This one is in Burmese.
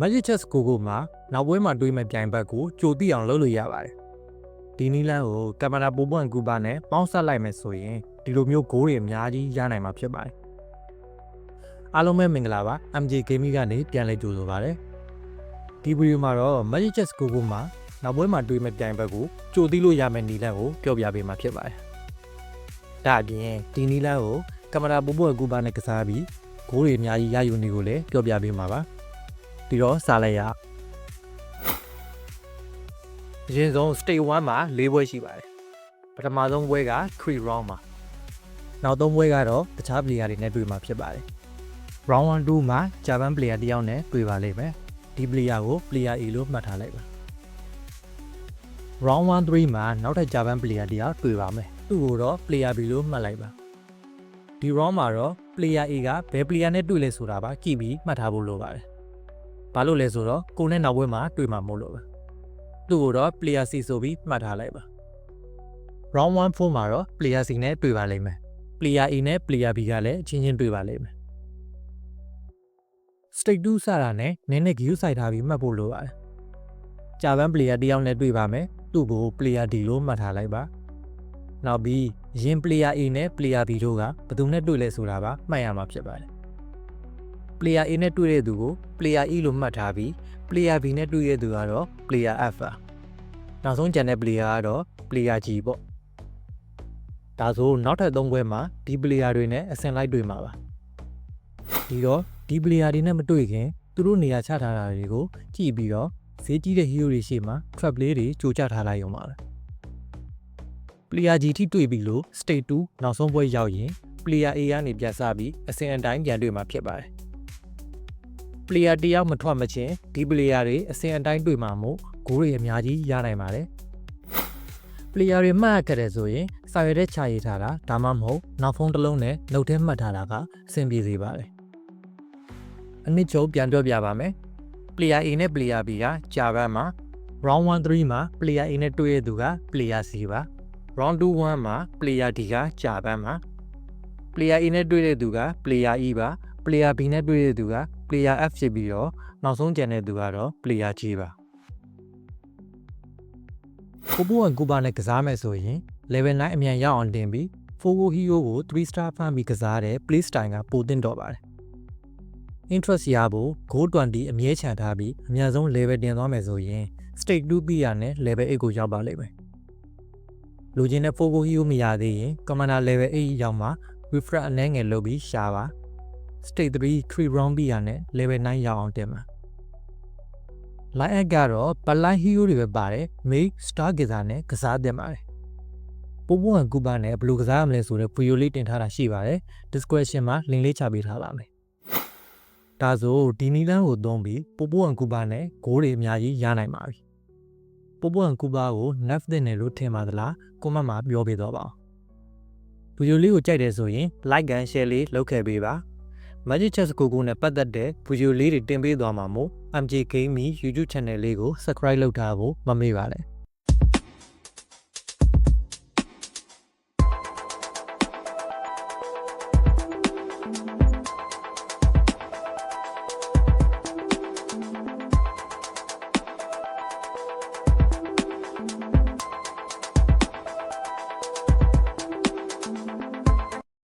Magic Chess ကိုကိုမှာနောက်ပွဲမှာတွေးမဲ့ပြိုင်ဘက်ကိုကြိုသိအောင်လုပ်လို့ရပါတယ်။ဒီနီလန်းကိုကင်မရာပိုပွန့်ကူပါနဲ့ပေါင်းဆက်လိုက်မယ်ဆိုရင်ဒီလိုမျိုးဂိုးတွေအများကြီးရနိုင်မှာဖြစ်ပါတယ်။အားလုံးပဲမင်္ဂလာပါ MJ Gaming ကနေပြန်လည်ကြိုဆိုပါရစေ။ဒီဗီဒီယိုမှာတော့ Magic Chess ကိုကိုမှာနောက်ပွဲမှာတွေးမဲ့ပြိုင်ဘက်ကိုကြိုသိလို့ရမယ့်နီလန်းကိုပြောပြပေးမှာဖြစ်ပါတယ်။ဒါအပြင်ဒီနီလန်းကိုကင်မရာပိုပွန့်ကူပါနဲ့ကစားပြီးဂိုးတွေအများကြီးရယူနေကိုလည်းပြောပြပေးမှာပါ။ ဒီတော့စားလိုက်ရအရင်ဆုံး state 1မှာ၄ပွဲရှိပါတယ်ပထမဆုံးပွဲက3 round မှာနောက်သုံးပွဲကတော့တခြား player တွေနဲ့တွေ့မှာဖြစ်ပါတယ် round 1 2မှာ Japan player တစ်ယောက်နဲ့တွေ့ပါလိမ့်မယ်ဒီ player ကို player A လို့မှတ်ထားလိုက်ပါ round 1 3မှာနောက်ထပ် Japan player တစ်ယောက်တွေ့ပါမယ်သူ့ကိုတော့ player B လို့မှတ်လိုက်ပါဒီ round မှာတော့ player A ကဘယ် player နဲ့တွေ့လဲဆိုတာပါကြည့်ပြီးမှတ်ထားဖို့လိုပါတယ် ဘာလို့လဲဆိုတော့ကိုနဲ့နောက်ပွဲမှာတွေ့မှာမို့လို့ပါသူ့ကိုတော့ player C ဆိုပြီးမှတ်ထားလိုက်ပါ round 1 4မှာတော့ player C နဲ့တွေ့ပါလိမ့်မယ် player A နဲ့ player B ကလည်းအချင်းချင်းတွေ့ပါလိမ့်မယ် state 2စတာနဲ့နည်းနည်း view စိုက်ထားပြီးမှတ်ဖို့လိုပါတယ်ကြာပန်း player တစ်ယောက်နဲ့တွေ့ပါမယ်သူ့ကို player D လို့မှတ်ထားလိုက်ပါနောက်ပြီးရင် player A နဲ့ player B တို့ကဘယ်သူနဲ့တွေ့လဲဆိုတာပါမှတ်ရမှာဖြစ်ပါတယ် player A နဲ့တွေ့တဲ့သူကို player E လို့မှတ်ထားပြီး player B နဲ့တွေ့တဲ့သူကတော့ player F ပါနောက်ဆုံးကျန်တဲ့ player ကတော့ player G ပေါ့ဒါဆိုနောက်ထပ်၃ပွဲမှာဒီ player တွေနဲ့အဆင့်လိုက်တွေ့မှာပါဒီတော့ဒီ player တွေနဲ့မတွေ့ခင်သူတို့နေရာချထားတာတွေကိုကြည့်ပြီးတော့ဈေးကြီးတဲ့ hero တွေရှေ့မှာ trap လေးတွေကြိုချထားလိုက်ရုံပါပဲ player G ထိတွေ့ပြီးလို့ state 2နောက်ဆုံးပွဲရောက်ရင် player A ကနေပြန်စပြီးအဆင့်အတိုင်းပြန်တွေ့မှာဖြစ်ပါတယ် player တယောက်မထွက်မချင်းဒီ player တွေအဆင့်အတိုင်းတွေ့မှာမို့ဂိုးတွေအများကြီးရနိုင်ပါတယ် player တွေမှတ်ခဲ့တယ်ဆိုရင်စာရွက်ထဲခြာရေးထားတာဒါမှမဟုတ်နောက်ဖုန်းတစ်လုံးနဲ့နှုတ်ထဲမှတ်ထားတာကအဆင်ပြေစေပါတယ်အနည်းချုပ်ပြန်ပြောပြပါမယ် player A နဲ့ player B ကကြာဘက်မှာ round 1 3မှာ player A နဲ့တွေ့ရသူက player C ပါ round 2 1မှာ player D ကကြာဘက်မှာ player A နဲ့တွေ့တဲ့သူက player E ပါ player B နဲ့တွေ့တဲ့သူက player F ဖြစ်ပြီးတော့နောက်ဆုံးကျန်တဲ့သူကတော့ player G ပါကိုပိုကကူပါနဲ့ကစားမယ်ဆိုရင် level 9အမြန်ရောက်အောင်တင်ပြီး Fogo Hero ကို3 star ဖမ်းပြီးကစားတဲ့ play style ကပိုတင်တော့ပါတယ် interest ရဖို့ goal 20အမြဲချန်ထားပြီးအများဆုံး level တင်သွားမယ်ဆိုရင် state 2ပြီးရနဲ့ level 8ကိုရောက်ပါလိမ့်မယ်လူချင်းတဲ့ Fogo Hero မရသေးရင် commander level 8ရောက်မှ refresh အနည်းငယ်လုပ်ပြီးရှာပါ state 3 3 round ပြီးရနဲ့ level 9ရောက်အောင်တင်ပါ line act ကတော့ balan hero တွေပဲပါတယ် make star gazer နဲ့ကစားတင်ပါတယ်ပို့ပွန်ကူပါနဲ့ဘယ်လိုကစားရမလဲဆိုတဲ့ video လေးတင်ထားတာရှိပါတယ် description မှာ link လေးချပေးထားပါမယ်ဒါဆိုဒီနီလန်းကိုသုံးပြီးပို့ပွန်ကူပါနဲ့ဂိုးတွေအများကြီးရနိုင်ပါပြီပို့ပွန်ကူပါကို nerf တင်တယ်လို့ထင်ပါသလား comment မှာပြောပေးတော့ပါဦး video လေးကိုကြိုက်တယ်ဆိုရင် like and share လေးလုပ်ခဲ့ပေးပါ Magic Chess ကိုကိုနဲ့ပတ်သက်တဲ့ဗီဒီယိုလေးတွေတင်ပေးသွားမှာမို့ MJ Gaming YouTube Channel လေးကို Subscribe လုပ်ထားဖို့မမေ့ပါနဲ့